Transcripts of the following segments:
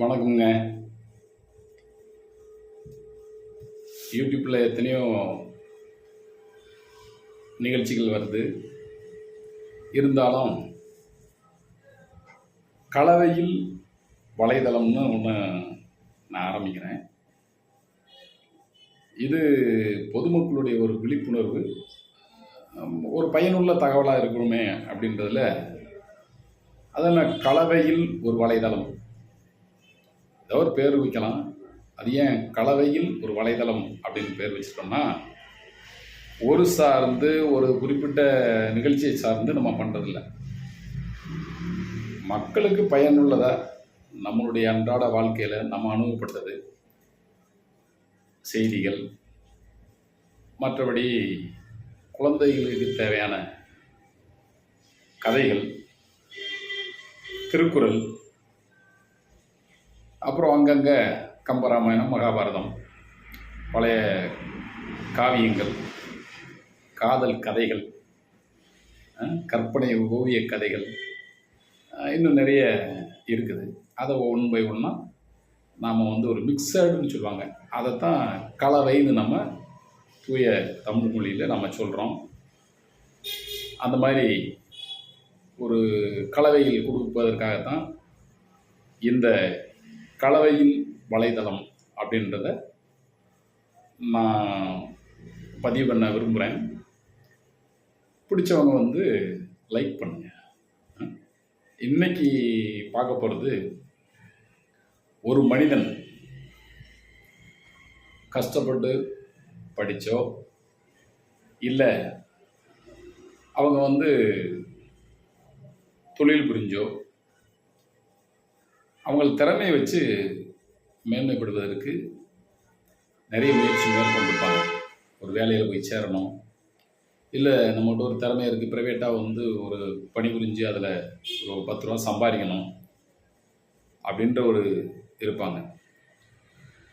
வணக்கம்ங்க. யூடியூப்பில் எத்தனையோ நிகழ்ச்சிகள் வருது. இருந்தாலும் கலவையில் வலைதளம்னு ஒன்று நான் ஆரம்பிக்கிறேன். இது பொதுமக்களுடைய ஒரு விழிப்புணர்வு. ஒரு பயனுள்ள தகவலாக இருக்கணுமே அப்படின்றதில் அதில் கலவையில் ஒரு வலைதளம் ஏதோ ஒரு பேர் வைக்கலாம். அது ஏன் கலவையில் ஒரு வலைதளம் அப்படின்னு பேர் வச்சிட்டோம்னா ஒரு சார்ந்து ஒரு குறிப்பிட்ட நிகழ்ச்சியை சார்ந்து நம்ம பண்ணுறதில்ல மக்களுக்கு பயனுள்ளதாக நம்மளுடைய அன்றாட வாழ்க்கையில் நம்ம அனுபவப்பட்டது செய்திகள். மற்றபடி குழந்தைகளுக்கு தேவையான கதைகள். திருக்குறள். அப்புறம் அங்கங்கே கம்பராமாயணம் மகாபாரதம் பழைய காவியங்கள் காதல் கதைகள் கற்பனை ஓவிய கதைகள் இன்னும் நிறைய இருக்குது. அதை ஒன் பை ஒன்றா நாம் வந்து ஒரு மிக்சடுன்னு சொல்லுவாங்க. அதைத்தான் கலவைன்னு நம்ம தூய தமிழ் மொழியில் நம்ம சொல்கிறோம் அந்த மாதிரி ஒரு கலவையில் கொடுப்பதற்காகத்தான் இந்த கலவையில் வலைதளம் அப்படின்றத நான் பதிவு பண்ண விரும்புகிறேன் பிடிச்சவங்க வந்து லைக் பண்ணுங்க. இன்னைக்கு பார்க்க போகிறது ஒரு மனிதன் கஷ்டப்பட்டு படித்தோ இல்லை அவங்க வந்து தொழில் புரிஞ்சோ அவங்கள் திறமையை வச்சு மேன்மைப்படுவதற்கு நிறைய முயற்சி மேற்கொண்டிருப்பாங்க. ஒரு வேலையில் போய் சேரணும். இல்லை நம்மகிட்ட ஒரு திறமை இருக்குது ப்ரைவேட்டாக வந்து ஒரு பணி புரிஞ்சு அதில் ஒரு பத்து ரூபா சம்பாதிக்கணும் அப்படின்ற ஒரு இருப்பாங்க.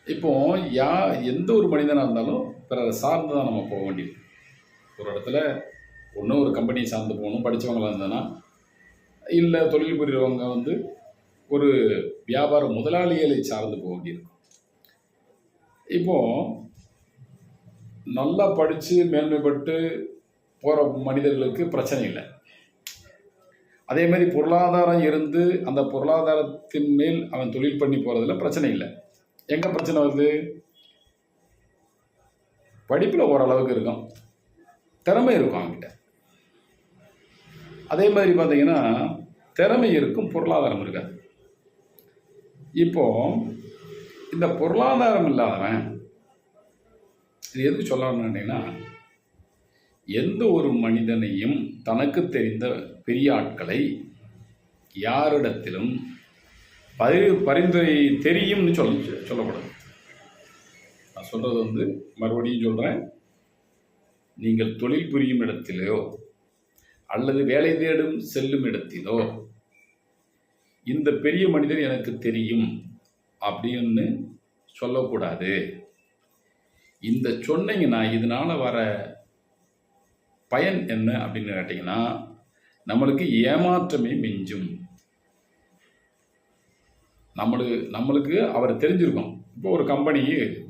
இப்போ யா எந்த ஒரு மனிதனாக இருந்தாலும் பிறரை சார்ந்து தான் நம்ம போக வேண்டியது. ஒரு இடத்துல ஒன்றும் ஒரு கம்பெனியை சார்ந்து போகணும் படித்தவங்களாக இருந்ததுன்னா இல்லை தொழில் புரியவங்க வந்து ஒரு வியாபார முதலாளிகளை சார்ந்து போக வேண்டியிருக்கும் இப்போ நல்லா படித்து மேன்மைப்பட்டு போகிற மனிதர்களுக்கு பிரச்சனை இல்லை. அதே மாதிரி பொருளாதாரம் இருந்து அந்த பொருளாதாரத்தின் மேல் அவன் தொழில் பண்ணி போகிறதுல பிரச்சனை இல்லை. எங்கே பிரச்சனை வருது? படிப்பில் ஓரளவுக்கு இருக்கும். திறமை இருக்கும் அவங்ககிட்ட அதே மாதிரி பார்த்தீங்கன்னா திறமை இருக்கும் பொருளாதாரம் இருக்காது. இப்போ இந்த பொருளாதாரம் இல்லாதவன் இது எதுக்கு சொல்ல எந்த ஒரு மனிதனையும் தனக்கு தெரிந்த பெரிய ஆட்களை யாரிடத்திலும் பரி பரிந்துரை தெரியும்னு சொல்ல சொல்லக்கூடாது. நான் சொல்கிறது வந்து மறுபடியும் சொல்கிறேன் நீங்கள் தொழில் புரியும் இடத்திலோ அல்லது வேலை தேடும் செல்லும் இடத்திலோ இந்த பெரிய மனிதர் எனக்கு தெரியும் அப்படின்னு சொல்லக்கூடாது. இந்த சொன்னீங்கன்னா இதனால் வர பயன் என்ன அப்படின்னு கேட்டிங்கன்னா நம்மளுக்கு ஏமாற்றமே மிஞ்சும். நம்மளுக்கு நம்மளுக்கு அவர் தெரிஞ்சிருக்கோம் இப்போ ஒரு கம்பெனி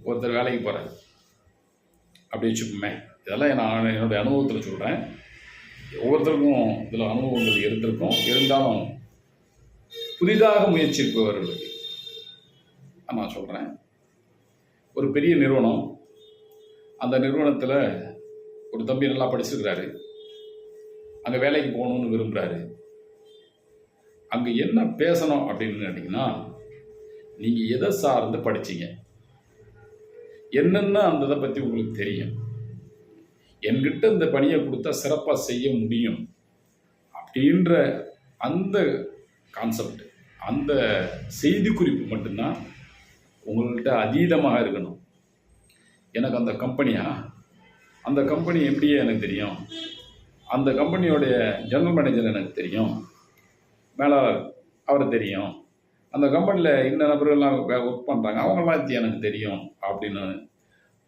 ஒருத்தர் வேலைக்கு போகிறார் அப்படி வச்சுப்போமே இதெல்லாம் நான் என்னுடைய அனுபவத்தில் சொல்கிறேன் ஒவ்வொருத்தருக்கும் இதில் அனுபவங்கள் இருந்திருக்கும். இருந்தாலும் புதிதாக முயற்சிப்பவர்களுக்கு நான் சொல்கிறேன் ஒரு பெரிய நிறுவனம் அந்த நிறுவனத்தில் ஒரு தம்பி நல்லா படிச்சிருக்கிறாரு. அங்கே வேலைக்கு போகணும்னு விரும்புகிறாரு அங்கே என்ன பேசணும் அப்படின்னு கேட்டிங்கன்னா நீங்கள் எதை சார்ந்து படிச்சீங்க? என்னென்ன அந்த இதை பற்றி உங்களுக்கு தெரியும்? என்கிட்ட இந்த பணியை கொடுத்தா சிறப்பாக செய்ய முடியும் அப்படின்ற அந்த கான்செப்ட் அந்த செய்தி குறிப்பு மட்டும்தான் உங்கள்கிட்ட அதீதமாக இருக்கணும். எனக்கு அந்த கம்பெனியா? அந்த கம்பெனி எப்படியே எனக்கு தெரியும். அந்த கம்பெனியோடைய ஜெனரல் மேனேஜர் எனக்கு தெரியும். மேலாளர் அவர் தெரியும். அந்த கம்பெனியில் இந்த நபர்கள்லாம் ஒர்க் பண்ணுறாங்க அவங்களாம் எனக்கு தெரியும் அப்படின்னு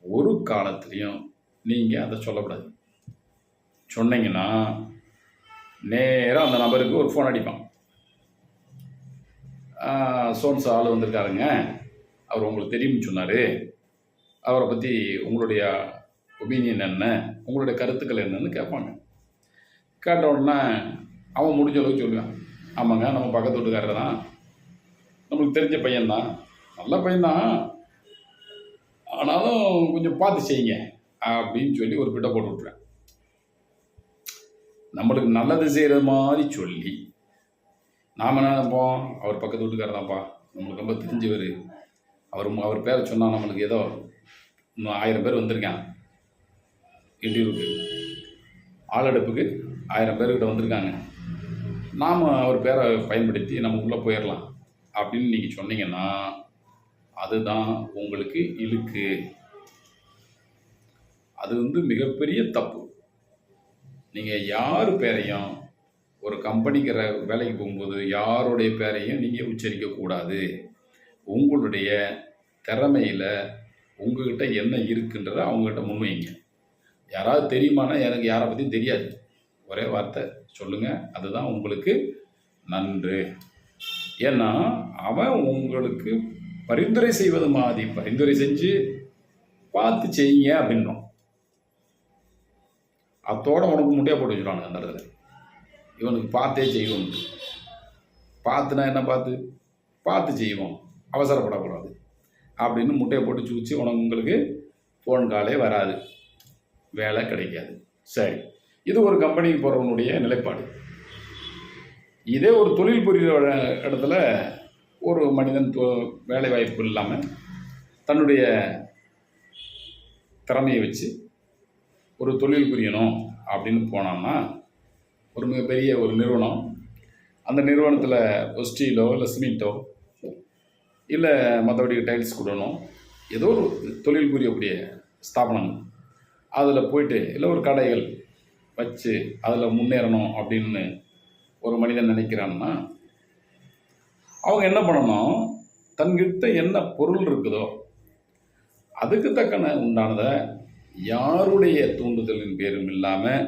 ஒரு காலத்துலேயும் நீங்கள் அதை சொல்லக்கூடாது. சொன்னீங்கன்னா நேராக அந்த நபருக்கு ஒரு ஃபோன் அடிப்பான். சோன்ஸ் ஆள் வந்திருக்காருங்க. அவர் உங்களுக்கு தெரியும்னு சொன்னார். அவரை பற்றி உங்களுடைய ஒப்பீனியன் என்ன? உங்களுடைய கருத்துக்கள் என்னன்னு கேட்பாங்க கேட்ட உடனே அவன் முடிஞ்ச அளவுக்கு சொல்லுவான் ஆமாங்க நம்ம பக்கத்து வீட்டுக்காரர் தான். நம்மளுக்கு தெரிஞ்ச பையன்தான். நல்ல பையன்தான். ஆனாலும் கொஞ்சம் பார்த்து செய்யுங்க அப்படின்னு சொல்லி ஒரு பிட்டை போட்டு விட்ருவேன் நம்மளுக்கு நல்லது செய்கிற மாதிரி சொல்லி நாம் என்ன நினைப்போம்? அவர் பக்கத்து வீட்டுக்காரர் தான்ப்பா நம்மளுக்கு ரொம்ப தெரிஞ்சவர். அவர் அவர் பேரை சொன்னால் நம்மளுக்கு ஏதோ இன்னும் ஆயிரம் பேர் வந்திருக்கான் இன்டர்வியூக்கு. ஆளெடுப்புக்கு ஆயிரம் பேர்கிட்ட வந்திருக்காங்க. நாம் அவர் பேரை பயன்படுத்தி நம்ம உள்ளே போயிடலாம் அப்படின்னு நீங்கள் சொன்னீங்கன்னா அதுதான் உங்களுக்கு இழுக்கு. அது வந்து மிகப்பெரிய தப்பு. நீங்கள் யார் பேரையும் ஒரு கம்பெனிக்கிற வேலைக்கு போகும்போது யாருடைய பேரையும் நீங்கள் உச்சரிக்கக்கூடாது உங்களுடைய திறமையில் உங்ககிட்ட என்ன இருக்குன்றதை அவங்ககிட்ட முன்வைங்க. யாராவது தெரியுமானா எனக்கு யாரை பற்றியும் தெரியாது. ஒரே வார்த்தை சொல்லுங்கள் அதுதான் உங்களுக்கு நன்று. ஏன்னா அவன் உங்களுக்கு பரிந்துரை செய்வது மாதிரி பரிந்துரை செஞ்சு பார்த்து செய்யுங்க அப்படின்னும் அத்தோட உனக்கு முட்டையை போட்டு வச்சுருவாங்க அந்த இடத்துல. இவனுக்கு பார்த்தே செய்வோம் பார்த்துனா என்ன பார்த்து? பார்த்து செய்வோம் அவசரப்படக்கூடாது. அப்படின்னு முட்டையை போட்டு சூச்சு உனக்கு உங்களுக்கு ஃபோன் காலே வராது. வேலை கிடைக்காது. சரி. இது ஒரு கம்பெனிக்கு போகிறவனுடைய நிலைப்பாடு. இதே ஒரு தொழில் புரிகிற இடத்துல ஒரு மனிதன் தொ வேலை வாய்ப்பு இல்லாமல் தன்னுடைய திறமையை வச்சு ஒரு தொழில் புரியணும் அப்படின்னு போனான்னா ஒரு மிகப்பெரிய ஒரு நிறுவனம். அந்த நிறுவனத்தில் ஒரு ஸ்டீலோ இல்லை சிமெண்ட்டோ இல்லை மற்றபடி டைல்ஸ் கொடுக்கணும் ஏதோ ஒரு தொழில் புரியக்கூடிய ஸ்தாபனம். அதில் போயிட்டு இல்லை ஒரு கடைகள் வச்சு அதில் முன்னேறணும் அப்படின்னு ஒரு மனிதன் நினைக்கிறான்னா அவங்க என்ன பண்ணணும்? தன்கிட்ட என்ன பொருள் இருக்குதோ அதுக்கு தக்கன உண்டானதை யாருடைய தூண்டுதலின் பேரும் இல்லாமல்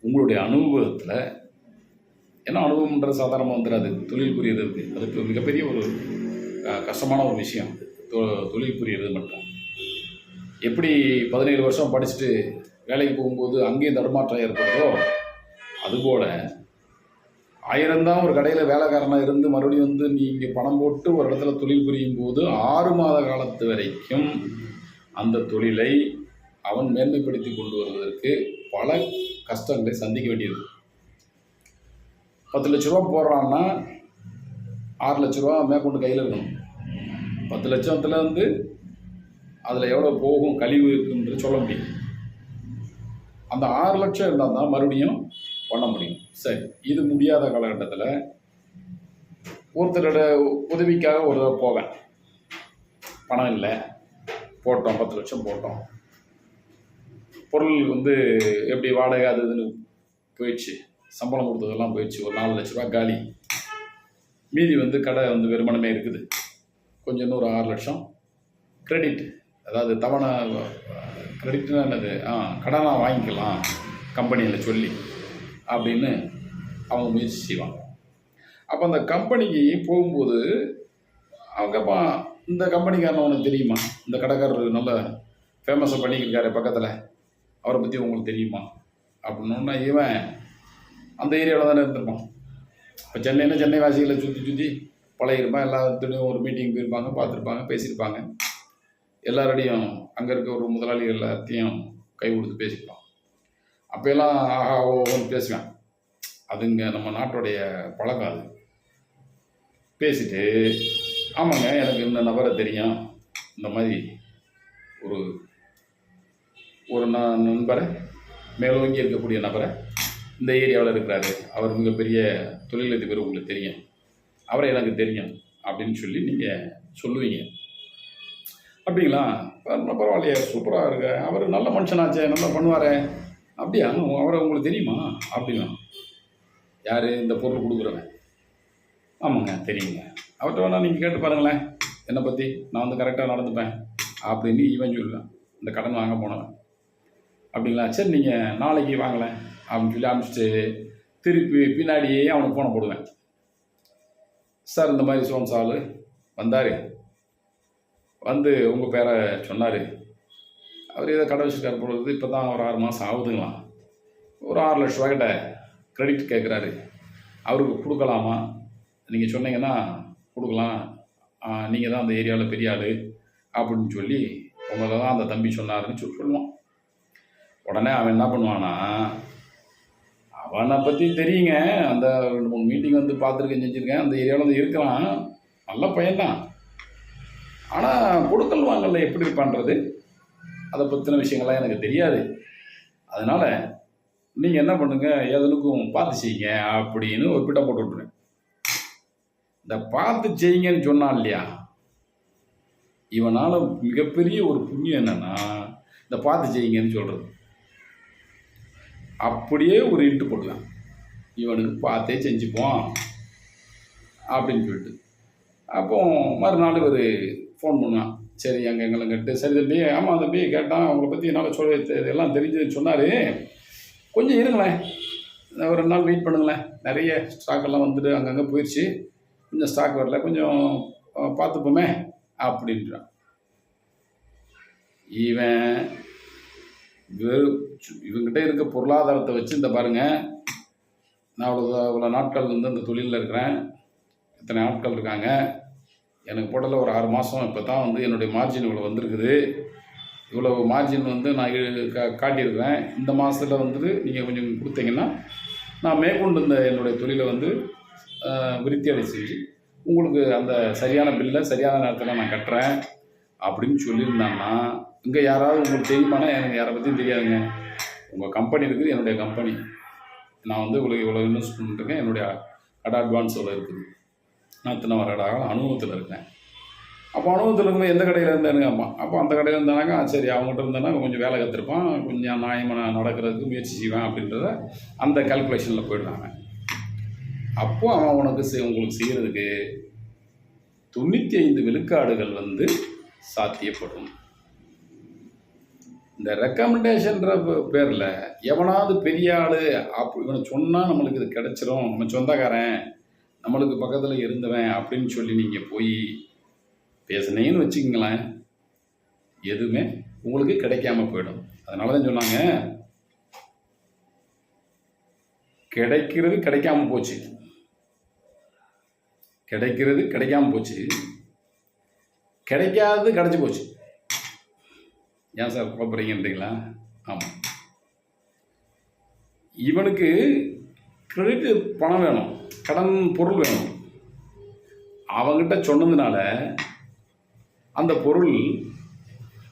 உங்களுடைய அனுபவத்தில் ஏன்னா அனுபவம்ன்ற சாதாரணமாக வந்துடாது தொழில் புரியறதுக்கு அதுக்கு மிகப்பெரிய ஒரு கஷ்டமான ஒரு விஷயம். தொ- தொழில் புரியறது மட்டும். எப்படி பதினேழு வருஷம் படிச்சுட்டு வேலைக்கு போகும்போது அங்கேயும் தடுமாற்றம் ஏற்படுதோ அதுபோல் ஆயிரம்தான் ஒரு கடையில் வேலைக்காரனாக இருந்து மறுபடியும் வந்து நீ இங்கே பணம் போட்டு ஒரு இடத்துல தொழில் புரியும் போது ஆறு மாத காலத்து வரைக்கும் அந்த தொழிலை அவன் மேன்மைப்படுத்தி கொண்டு வருவதற்கு பல கஷ்டங்களை சந்திக்க வேண்டியது. பத்து லட்ச ரூபா போடுறான்னா ஆறு லட்ச ரூபா மேற்கொண்டு கையில் இருக்கணும். பத்து லட்சத்தில் வந்து அதில் எவ்வளோ போகும் கழிவு இருக்குன்றது சொல்ல முடியும். அந்த ஆறு லட்சம் இருந்தால் தான் மறுபடியும் பண்ண முடியும். சரி இது முடியாத காலகட்டத்தில் ஒருத்தரோட உதவிக்காக ஒரு தடவை போவேன். பணம் இல்லை. போட்டோம் பத்து லட்சம் போட்டோம். பொருள் வந்து எப்படி வாடகை அது இதுன்னு போயிடுச்சு. சம்பளம் கொடுத்ததெல்லாம் போயிடுச்சு. ஒரு நாலு லட்ச ரூபா காலி. மீதி வந்து கடை வந்து வெறுமனமே இருக்குது. கொஞ்சம் இன்னொரு ஆறு லட்சம். கிரெடிட் அதாவது தவணை கிரெடிட்னா என்னது? ஆ கடனாக வாங்கிக்கலாம். கம்பெனியில் சொல்லி அப்படின்னு அவங்க முயற்சி செய்வாங்க. அப்போ அந்த கம்பெனிக்கு போகும்போது அவங்க அப்போ இந்த கம்பெனிக்காரன் உனக்கு தெரியுமா? இந்த கடைக்காரர் நல்ல ஃபேமஸாக பண்ணிக்கிருக்காரு பக்கத்தில். அவரை பற்றி உங்களுக்கு தெரியுமா? அப்படின்னா இவன் அந்த ஏரியாவில் தானே இருந்திருப்பான். இப்போ சென்னைன்னா சென்னை வாசிகளை சுற்றி சுற்றி பழகிருப்பான் எல்லாத்துலேயும் ஒரு மீட்டிங் போயிருப்பாங்க பார்த்துருப்பாங்க பேசியிருப்பாங்க. எல்லாரோடையும் அங்கே இருக்க ஒரு முதலாளி எல்லாத்தையும் கை கொடுத்து பேசிப்பான். அப்போல்லாம் ஆஹா ஓன்னு பேசுவேன். அதுங்க நம்ம நாட்டுடைய பழக்கம் அது. பேசிட்டு ஆமாங்க எனக்கு இந்த நபரை தெரியும். இந்த மாதிரி ஒரு ஒரு ந- நண்பரை மேலோங்கி இருக்கக்கூடிய நபரை இந்த ஏரியாவில் இருக்கிறாரு. அவர் மிகப்பெரிய தொழிலதிபர் உங்களுக்கு தெரியும். அவரை எனக்கு தெரியும் அப்படின்னு சொல்லி நீங்கள் சொல்லுவீங்க. அப்படிங்களா? பரவாயில்லையே சூப்பராக இருக்க. அவர் நல்ல மனுஷனாச்சே நல்லா பண்ணுவார். அப்படியா? அவரை உங்களுக்கு தெரியுமா? அப்படின்னா யார்? இந்த பொருள் கொடுக்குறவன். ஆமாங்க தெரியுங்க. அவர்கிட்ட வேணால் நீங்கள் கேட்டு பாருங்களேன். என்னை பற்றி நான் வந்து கரெக்டாக நடந்துப்பேன். அப்படின்னு இவன் சொல்லுவேன். இந்த கடன் வாங்க போனவன். அப்படிங்களா? சரி நீங்கள் நாளைக்கு வாங்கலேன் அப்படின்னு சொல்லி அனுப்பிச்சிட்டு திருப்பி பின்னாடியே அவனுக்கு ஃபோனை போடுவேன். சார் இந்த மாதிரி சோன்ஸ் ஆள் வந்தார். வந்து உங்கள் பேரை சொன்னார். அவர் ஏதோ கடை வச்சுருக்கார் பொழுது இப்போ தான் ஒரு ஆறு மாதம் ஆகுதுங்களாம். ஒரு ஆறு லட்ச ரூபாய்கிட்ட க்ரெடிட் கேட்குறாரு அவருக்கு கொடுக்கலாமா? நீங்கள் சொன்னீங்கன்னா கொடுக்கலாம். நீங்கள் தான் அந்த ஏரியாவில் பெரிய ஆள் அப்படின்னு சொல்லி உங்களை தான் அந்த தம்பி சொன்னாருன்னு சொல்லி சொல்லுவான். உடனே அவன் என்ன பண்ணுவான்னா அவனை பற்றி தெரியுங்க. அந்த ரெண்டு மூணு மீட்டிங் வந்து பார்த்துருக்கேன் செஞ்சுருக்கேன். அந்த ஏரியாவில் வந்து இருக்கிறான் நல்ல பையன்தான் ஆனால் கொடுக்கல் வாங்கல எப்படி பண்ணுறது அதை பற்றின விஷயங்கள்லாம் எனக்கு தெரியாது. அதனால் நீங்கள் என்ன பண்ணுங்கள் எதனுக்கும் பார்த்து செய்யுங்க அப்படின்னு ஒரு பிட்டை போட்டு விட்ருவேன் இந்த பார்த்து செய்யுங்கன்னு சொன்னான் இல்லையா? இவனால் மிகப்பெரிய ஒரு புண்ணியம் என்னென்னா இந்த பார்த்து செய்யுங்கன்னு சொல்கிறது அப்படியே ஒரு இட்டு போடலாம் இவனுக்கு பார்த்தே செஞ்சுப்போம் அப்படின்னு சொல்லிட்டு. அப்போ மறுநாள் ஒரு ஃபோன் பண்ணான். சரி அங்கே எங்களை கேட்டு. சரி தம்பி ஆமாம் தம்பி கேட்டான். அவங்கள பற்றி என்னால் சொல்ல தெ- இதெல்லாம் தெரிஞ்சு சொன்னார். கொஞ்சம் இருங்களேன். ஒரு ரெண்டு நாள் வெயிட் பண்ணுங்களேன். நிறைய ஸ்டாக் எல்லாம் வந்துட்டு அங்கங்கே போயிடுச்சு கொஞ்சம் ஸ்டாக் வரல. கொஞ்சம் பார்த்துப்போமே அப்படின்றான். இவன் வெறும் இவங்கிட்ட இருக்க பொருளாதாரத்தை வச்சு இந்த பாருங்க நான் அவ்வளோ இவ்வளோ நாட்கள் வந்து அந்த தொழிலில் இருக்கிறேன் இத்தனை ஆட்கள் இருக்காங்க எனக்கு போட்டதில் ஒரு ஆறு மாதம் இப்போ தான் வந்து என்னுடைய மார்ஜின் இவ்வளோ வந்திருக்குது இவ்வளோ மார்ஜின் வந்து நான் கா- காட்டியிருக்கிறேன் இந்த மாதத்தில் வந்துட்டு நீங்கள் கொஞ்சம் கொடுத்தீங்கன்னா நான் மேற்கொண்டு இந்த என்னுடைய தொழிலை வந்து விருத்தி அடை செஞ்சு உங்களுக்கு அந்த சரியான பில்லை சரியான நேரத்தில் நான் கட்டுறேன் அப்படின்னு சொல்லியிருந்தாங்கன்னா இங்கே யாராவது உங்களுக்கு தெரியுமானா எனக்கு யாரை பற்றியும் தெரியாதுங்க. உங்கள் கம்பெனி இருக்குது என்னுடைய கம்பெனி நான் வந்து உங்களுக்கு இவ்வளோ இன்வெஸ்ட் பண்ணிட்டுருக்கேன் என்னுடைய கடை அட்வான்ஸ் இவ்வளோ இருக்குது. நான் இத்தனை வருடாக அனுபவத்தில் இருக்கேன். அப்போ அனுபவத்தில் இருக்கும்போது எந்த கடையில் இருந்தானுங்க? அம்மா அப்போ அந்த கடையில் இருந்தானாங்க. ஆ, சரி அவங்ககிட்ட இருந்தானா கொஞ்சம் வேலை கற்றுருப்பான் கொஞ்சம் நியாயமாக நடக்கிறதுக்கு முயற்சி செய்வேன் அப்படின்றத அந்த கால்குலேஷனில் போயிடுறாங்க. அப்போ அவன் உனக்கு செய் உங்களுக்கு செய்கிறதுக்கு தொண்ணூற்றி ஐந்து விழுக்காடுகள் வந்து சாத்தியப்படும். இந்த ரெக்கமெண்டேஷன்ற பேரில் எவனாவது பெரிய ஆள் அப்படி இவனை சொன்னால் நம்மளுக்கு இது கிடச்சிரும். நம்ம சொந்தக்காரன் நம்மளுக்கு பக்கத்தில் இருந்தவன் அப்படின்னு சொல்லி நீங்கள் போய் பேசுனீங்கன்னு வச்சுக்கிங்களேன். எதுவுமே உங்களுக்கு கிடைக்காம போயிடும். அதனால தான் சொன்னாங்க. கிடைக்கிறது கிடைக்காம போச்சு. கிடைக்கிறது கிடைக்காம போச்சு. கிடைக்காதது கிடைச்சி போச்சு. ஏன் சார் குழப்பறீங்கன்றீங்களா ஆமாம் இவனுக்கு கிரெடிட் பணம் வேணும் கடன் பொருள் வேணும். அவங்கிட்ட சொன்னதுனால அந்த பொருள்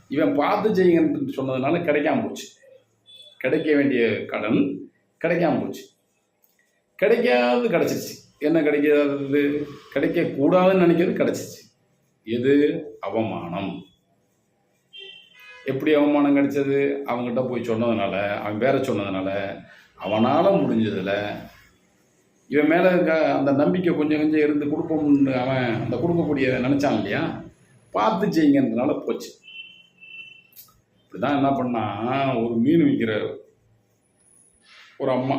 இவன் பார்த்து செய்யுங்கன்னு சொன்னதுனால கிடைக்காம போச்சு. கிடைக்க வேண்டிய கடன் கிடைக்காம போச்சு. கிடைக்காது கிடச்சிச்சு என்ன கிடைக்காதது? கிடைக்கக்கூடாதுன்னு நினைக்கிறது கிடச்சிச்சு எது? அவமானம். எப்படி அவமானம் கிடைச்சது? அவங்ககிட்ட போய் சொன்னதுனால அவன் பேரை சொன்னதுனால அவனால் முடிஞ்சதில் இவன் மேலே அந்த நம்பிக்கை கொஞ்சம் கொஞ்சம் இருந்து கொடுப்போம்னு அவன் அந்த கொடுக்கக்கூடிய நினச்சான் இல்லையா? பார்த்து செய்யுங்கன்றனால போச்சு. இப்படி தான் என்ன பண்ணால் ஒரு மீன் விற்கிற ஒரு அம்மா.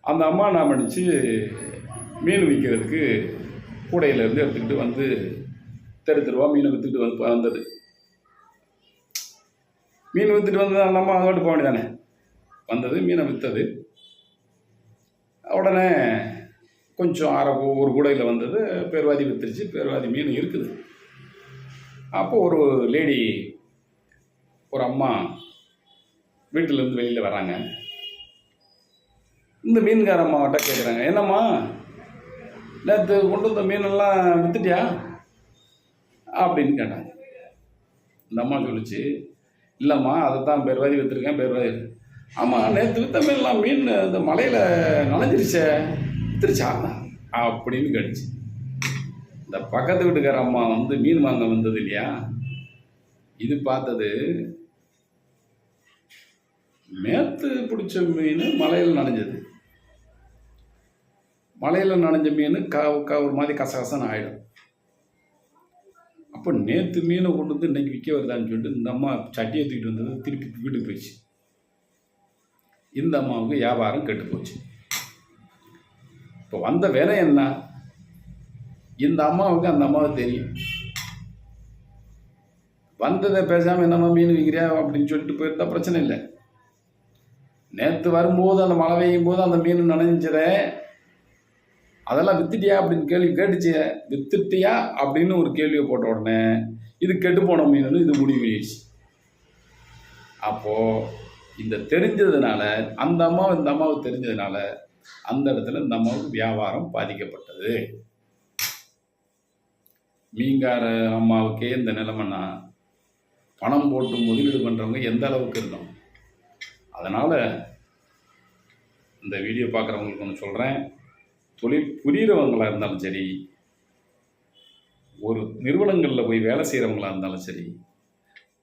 அந்த அம்மா என்ன பண்ணிச்சு? மீன் விற்கிறதுக்கு கூடையிலேருந்து எடுத்துக்கிட்டு வந்து தெரு தெருவாக மீனை விற்றுக்கிட்டு வந்து வந்தது. மீன் விற்றுட்டு வந்து அந்த அதோட்டு போக வேண்டியதானே? வந்தது மீனை விற்றது உடனே கொஞ்சம் அரை ஒரு கூடையில் வந்தது பேர்வாதி வித்துருச்சு பேர்வாதி மீன் இருக்குது. அப்போது ஒரு லேடி ஒரு அம்மா வீட்டிலேருந்து வெளியில் வராங்க. இந்த மீன்கார அம்மாவட்ட கேட்குறாங்க என்னம்மா நேற்று கொண்டு வந்த மீனெல்லாம் விற்றுட்டியா அப்படின்னு கேட்டாங்க. இந்த அம்மா சொல்லிச்சு இல்லைம்மா அதை தான் பேர்வாதி விற்றுருக்கேன் பேர்வாதி ஆமாம் நேற்று வித்த மீன்லாம் மீன் இந்த மலையில் நனைஞ்சிருச்சே வித்துருச்சா அப்படின்னு கடிச்சு இந்த பக்கத்து வீட்டுக்கார அம்மா வந்து மீன் வாங்க வந்தது இல்லையா? இது பார்த்தது மேத்து பிடிச்ச மீன் மலையில் நனைஞ்சது. மலையில் நனைஞ்ச மீன் க ஒரு மாதிரி கசகசன்னு ஆகிடும் அப்போ நேற்று மீனை கொண்டு வந்து இன்றைக்கி விற்க வருதான்னு சொல்லிட்டு இந்த அம்மா சட்டியை தூக்கிட்டு வந்தது திருப்பி வீட்டுக்கு போயிடுச்சு. இந்த அம்மாவுக்கு வியாபாரம் கெட்டு போச்சு. இப்போ வந்த விலை என்ன? இந்த அம்மாவுக்கு அந்த அம்மாவை தெரியும். வந்ததை பேசாமல் என்னம்மா மீன் விற்கிறியா அப்படின்னு சொல்லிட்டு போயிருந்தா பிரச்சனை இல்லை. நேற்று வரும்போது அந்த மழை பெய்யும் போது அந்த மீன் நனைஞ்சதே அதெல்லாம் வித்துட்டியா அப்படின்னு கேள்வி கேட்டுச்சு. வித்துட்டியா அப்படின்னு ஒரு கேள்வியை போட்ட உடனே இது கெட்டு போன மீன் இது முடிவு பண்ணிடுச்சு அப்போது இந்த தெரிஞ்சதுனால அந்த அம்மா இந்த அம்மாவுக்கு தெரிஞ்சதுனால அந்த இடத்துல இந்த அம்மாவுக்கு வியாபாரம் பாதிக்கப்பட்டது. மீன்கார அம்மாவுக்கே இந்த நிலைமைனா பணம் போட்டு முதலீடு பண்ணுறவங்க எந்த அளவுக்கு இருந்தோம். அதனால் இந்த வீடியோ பார்க்குறவங்களுக்கு ஒன்று சொல்கிறேன் தொழில் புரிகிறவங்களா இருந்தாலும் சரி ஒரு நிறுவனங்களில் போய் வேலை செய்கிறவங்களா இருந்தாலும் சரி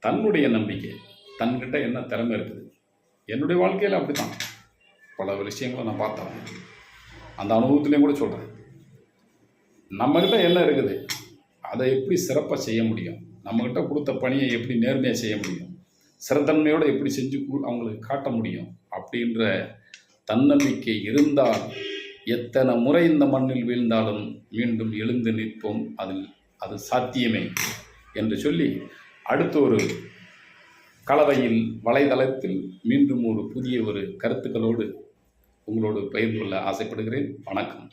தன்னுடைய நம்பிக்கை தன்கிட்ட என்ன திறமை இருக்குது? என்னுடைய வாழ்க்கையில் அப்படி தான் பல விஷயங்களை நான் பார்த்தேன். அந்த அனுபவத்துலேயும் கூட சொல்கிறேன் நம்மக்கிட்ட என்ன இருக்குது? அதை எப்படி சிறப்பாக செய்ய முடியும்? நம்மக்கிட்ட கொடுத்த பணியை எப்படி நேர்மையாக செய்ய முடியும்? சிறத்தன்மையோடு எப்படி செஞ்சு அவங்களுக்கு காட்ட முடியும்? அப்படின்ற தன்னம்பிக்கை இருந்தால் எத்தனை முறை இந்த மண்ணில் வீழ்ந்தாலும் மீண்டும் எழுந்து நிற்போம். அதில் அது சாத்தியமே என்று சொல்லி அடுத்த ஒரு கலவையில் வலைதளத்தில் மீண்டும் ஒரு புதிய ஒரு கருத்துக்களோடு உங்களோடு பகிர்ந்து கொள்ள ஆசைப்படுகிறேன். வணக்கம்.